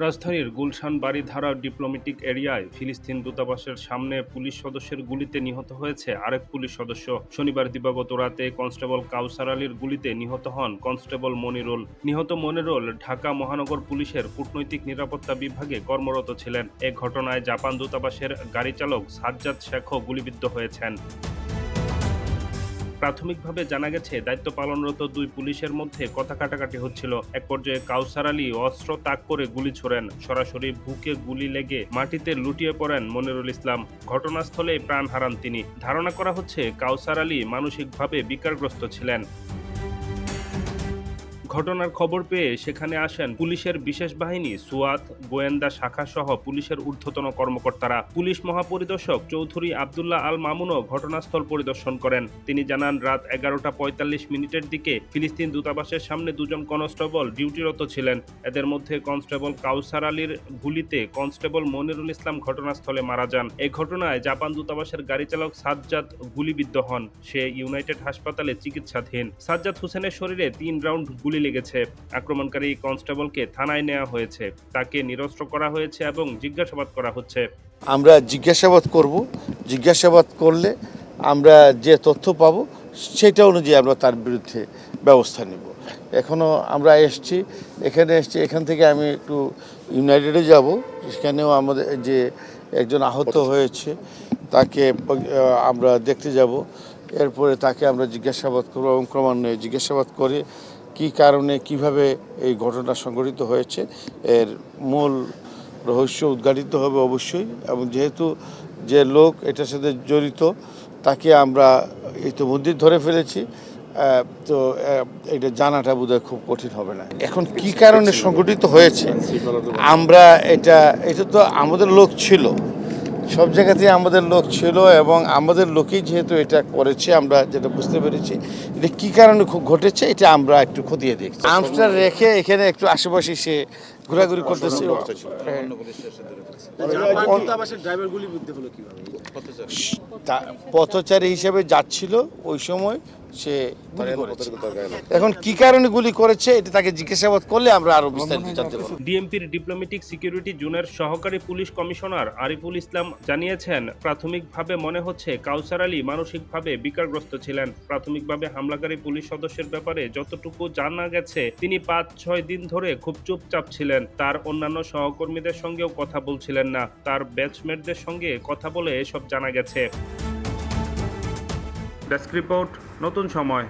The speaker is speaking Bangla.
রাজধানীর গুলশান বাড়িধারা ডিপ্লোম্যাটিক এরিয়ায় ফিলিস্তিন দূতাবাসের সামনে পুলিশ সদস্যের গুলিতে নিহত হয়েছে আরেক পুলিশ সদস্য। শনিবার দিবাগত রাতে কনস্টেবল কাউসার আলীর গুলিতে নিহত হন কনস্টেবল মনিরুল। নিহত মনিরুল ঢাকা মহানগর পুলিশের কূটনৈতিক নিরাপত্তা বিভাগে কর্মরত ছিলেন। এ ঘটনায় জাপান দূতাবাসের গাড়ি চালক সাজ্জাদ শেখও গুলিবিদ্ধ হয়েছেন। প্রাথমিকভাবে জানা গেছে, দায়িত্ব পালনরত দুই পুলিশের মধ্যে কথা কাটাকাটি হচ্ছিল। এক পর্যায়ে কাউসার আলী অস্ত্র তাক করে গুলি ছোড়েন। সরাসরি বুকে গুলি লেগে মাটিতে লুটিয়ে পড়েন মনিরুল ইসলাম। ঘটনাস্থলে প্রাণ হারান তিনি। ধারণা করা হচ্ছে, কাউসার আলী মানসিকভাবে বিকারগ্রস্ত ছিলেন। ঘটনার খবর পেয়ে সেখানে আসেন পুলিশের বিশেষ বাহিনী, সুয়াত, গোয়েন্দা শাখা সহ পুলিশের ঊর্ধ্বতন কর্মকর্তারা। পুলিশ মহাপরিদর্শক চৌধুরী আবদুল্লাহ আল মামুনও ঘটনাস্থল পরিদর্শন করেন। তিনি জানান, রাত এগারোটা পঁয়তাল্লিশ মিনিটের দিকে ফিলিস্তিন দূতাবাসের সামনে দুজন কনস্টেবল ডিউটিরত ছিলেন। এদের মধ্যে কনস্টেবল কাউসার আলীর গুলিতে কনস্টেবল মনিরুল ইসলাম ঘটনাস্থলে মারা যান। এই ঘটনায় জাপান দূতাবাসের গাড়ি চালক সাজ্জাদ গুলিবিদ্ধ হন। সে ইউনাইটেড হাসপাতালে চিকিৎসাধীন। সাজ্জাদ হোসেনের শরীরে তিন রাউন্ড গুলি লেগেছে। আক্রমণকারী কনস্টেবলকে থানায় নেওয়া হয়েছে। তাকে নিরস্ত্র করা হয়েছে এবং জিজ্ঞাসাবাদ করা হচ্ছে। আমরা জিজ্ঞাসাবাদ করব। জিজ্ঞাসাবাদ করলে আমরা যে তথ্য পাব, সেটা অনুযায়ী আমরা তার বিরুদ্ধে ব্যবস্থা নেব। এখনও আমরা এসছি, এখানে এসছি, এখান থেকে আমি একটু ইউনাইটেডে যাব, সেখানেও আমাদের যে একজন আহত হয়েছে, তাকে আমরা দেখতে যাব। এরপরে তাকে আমরা জিজ্ঞাসাবাদ করব এবং ক্রমান্বয়ে জিজ্ঞাসাবাদ করে কী কারণে, কীভাবে এই ঘটনা সংঘটিত হয়েছে, এর মূল রহস্য উদ্ঘাটিত হবে অবশ্যই। এবং যেহেতু যে লোক এটার সাথে জড়িত, তাকে আমরা ইতিমধ্যেই ধরে ফেলেছি তো এটা জানাটা বোধহয় খুব কঠিন হবে না। এখন কি কারণে সংগঠিত হয়েছে? আমরা এটা এটা তো আমাদের লোক ছিল। সব জায়গাতেই আমাদের লোক ছিল এবং আমাদের লোকই যেহেতু এটা করেছে, আমরা যেটা বুঝতে পেরেছি, এটা কী কারণে ঘটেছে এটা আমরা একটু খতিয়ে দেখছি। আর্মসটা রেখে এখানে একটু আশেপাশে সে ঘোরাঘুরি করতেছে পথচারী হিসেবে যাচ্ছিল ওই সময় সে এখন কি কারণে গুলি করেছে এটা তাকে জিজ্ঞাসাবাদ করলে আমরা আরও বিস্তারিত জানতে পারব। ডিএমপির ডিপ্লোম্যাটিক সিকিউরিটি জোনের সহকারী পুলিশ কমিশনার আরিফুল ইসলাম জানিয়েছেন প্রাথমিকভাবে মনে হচ্ছে কাউসার আলী মানসিকভাবে বিকারগ্রস্ত ছিলেন। প্রাথমিকভাবে হামলাকারী পুলিশ সদস্যের ব্যাপারে যতটুকু জানা গেছে তিনি পাঁচ ছয় দিন ধরে খুব চুপচাপ ছিলেন। তার অন্যান্য সহকর্মীদের সঙ্গেও কথা বলছিলেন না। তার ব্যাচমেটদের সঙ্গে কথা বলে এসব জানা গেছে। ডেস্ক রিপোর্ট নতুন সময়।